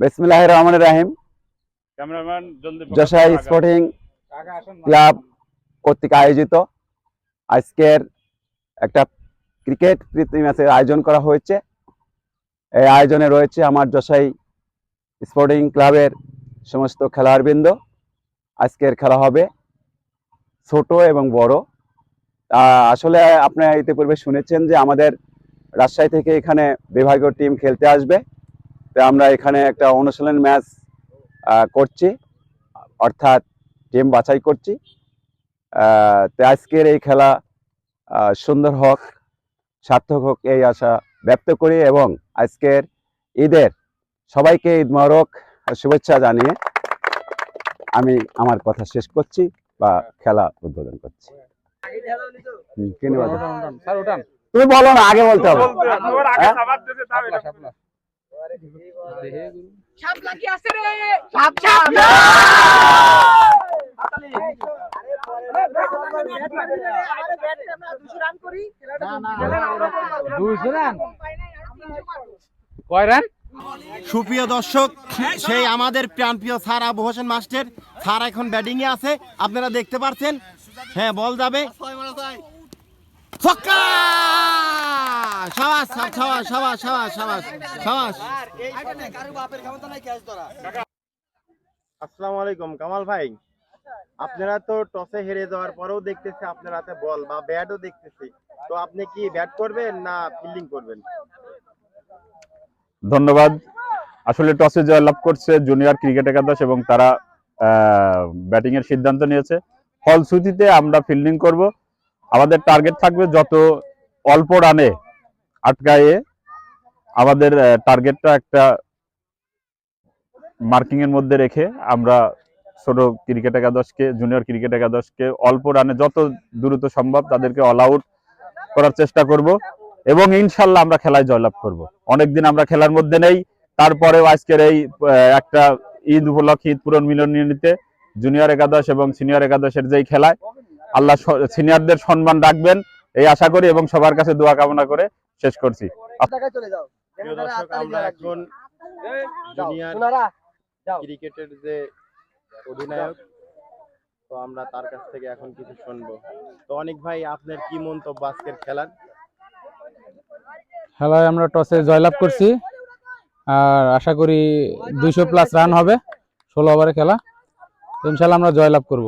বিসমিল্লাহ রহমান রাহিম। Cameraman Jashai sporting. Club কর্তৃক আয়োজিত আজকের একটা ক্রিকেট প্রীতি ম্যাচের আয়োজন করা হয়েছে। এই আয়োজনে রয়েছে আমার যশাই স্পোর্টিং ক্লাবের সমস্ত খেলোয়াড়বৃন্দ। আজকের খেলা হবে ছোট এবং বড়। আসলে আপনারা ইতিপূর্বে শুনেছেন যে আমাদের রাজশাহী থেকে এখানে বিভাগীয় টিম খেলতে আসবে। তো আমরা এখানে একটা অনুশীলন ম্যাচ করছি। অর্থাৎ টিম বাছাই করছি। তো আজকের এই খেলা সুন্দর হোক সার্থক হোক এই আশা ব্যক্ত করি এবং আজকের ঈদের সবাইকে ঈদ মোবারক শুভেচ্ছা জানিয়ে আমি আমার কথা শেষ করছি বা খেলা উদ্বোধন করছি। তুমি বলো না আগে বলতে হবে। সুপ্রিয় দর্শক, সেই আমাদের প্রাণপ্রিয় sir Abu Hossain master. Sir এখন ব্যাটিংয়ে আছে, আপনারা দেখতে পাচ্ছেন হ্যাঁ বল যাবে। ছক্কা সাবাস সাবাস সাবাস সাবাস সাবাস সাবাস আসসালামু আলাইকুম কামাল ভাই। আপনারা তো টসে হেরে যাওয়ার পরেও দেখতেছি আপনার হাতে বল বা ব্যাটও দেখতেছি। তো আপনি কি ব্যাট করবেন না ফিল্ডিং করবেন? ধন্যবাদ। আসলে টসে জয়লাভ করছে জুনিয়র ক্রিকেট একাদশ এবং তারা ব্যাটিং এর সিদ্ধান্ত নিয়েছে। ফলশ্রুতিতে আমরা ফিল্ডিং করব। আমাদের টার্গেট থাকবে যত অল্প রানে আটকায়ে আমাদের টার্গেটটা একটা মার্কিং এর মধ্যে রেখে আমরা ছোট ক্রিকেট একাদশকে জুনিয়র ক্রিকেট একাদশকে অল্প রানে যত দ্রুত সম্ভব তাদেরকে অল আউট করার চেষ্টা করব এবং ইনশাল্লাহ আমরা খেলায় জয়লাভ করব। অনেকদিন আমরা খেলার মধ্যে নেই, তারপরেও আজকের এই একটা ঈদ উপলক্ষে, ঈদ পূরণ মিলন মিলনীতে জুনিয়র একাদশ এবং সিনিয়র একাদশের যেই খেলায়, আল্লাহ সিনিয়রদের সম্মান রাখবেন, এই আশা করি এবং সবার কাছে দোয়া কামনা করে শেষ করছি। আমরা এখন ক্রিকেটের যে অধিনায়ক তো আমরা তার কাছ থেকে এখন কিছু শুনব। তো অনেক ভাই আপনার কি মন্তব্য আজকের খেলার? খেলায় আমরা টসে জয়লাভ করছি। আর আশা করি দুইশো প্লাস রান হবে। ষোলো ওভারে খেলা। তো ইনশাল্লাহ আমরা জয়লাভ করব।